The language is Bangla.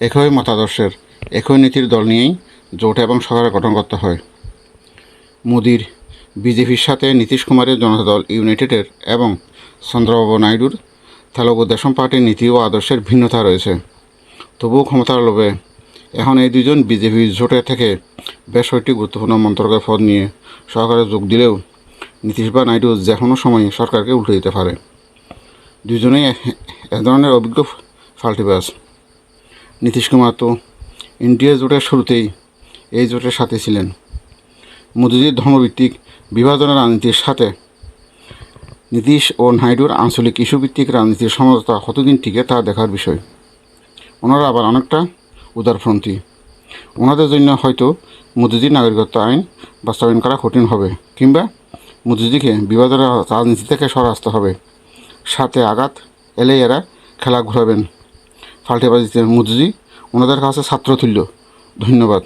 একই মতাদর্শের, একই নীতির দল নিয়েই জোট এবং সরকার গঠন করতে হয়। মোদির বিজেপির সাথে নীতিশ কুমারের জনতা দল ইউনাইটেডের এবং চন্দ্রবাবু নাইডুর তেলুগু দেশম পার্টির নীতি ও আদর্শের ভিন্নতা রয়েছে। তবুও ক্ষমতার লোভে এখন এই দুজন বিজেপি জোটে থেকে বেশ কয়েকটি গুরুত্বপূর্ণ মন্ত্রকের পদ নিয়ে সরকারে যোগ দিলেও নীতিশ বা নাইডু যে কোনো সময় সরকারকে উল্টে দিতে পারে। দুজনেই এ- এ ধরনের অভিজ্ঞ ফাল্টিবাজ নীতিশ কুমার তো ইন্ডিয়া জোটের শুরুতেই এই জোটের সাথে ছিলেন। মোদিজির ধর্মভিত্তিক বিভাজনের রাজনীতির সাথে নীতিশ ও নাইডুর আঞ্চলিক ইস্যুভিত্তিক রাজনীতির সমঝোতা কতদিন টিকে তা দেখার বিষয়। ওনারা আবার অনেকটা উদারপন্থী ওনাদের জন্য হয়তো মোদিজির নাগরিকত্ব আইন বাস্তবায়ন করা কঠিন হবে কিংবা মোদিজিকে বিভাজনের রাজনীতি থেকে সরে আসতে হবে। সাথে আঘাত এলে এরা খেলা ঘোরাবেন। ফাল্টেবাজিতে মোদিজি ওনাদের কাছে ছাত্রতুল্য। ধন্যবাদ।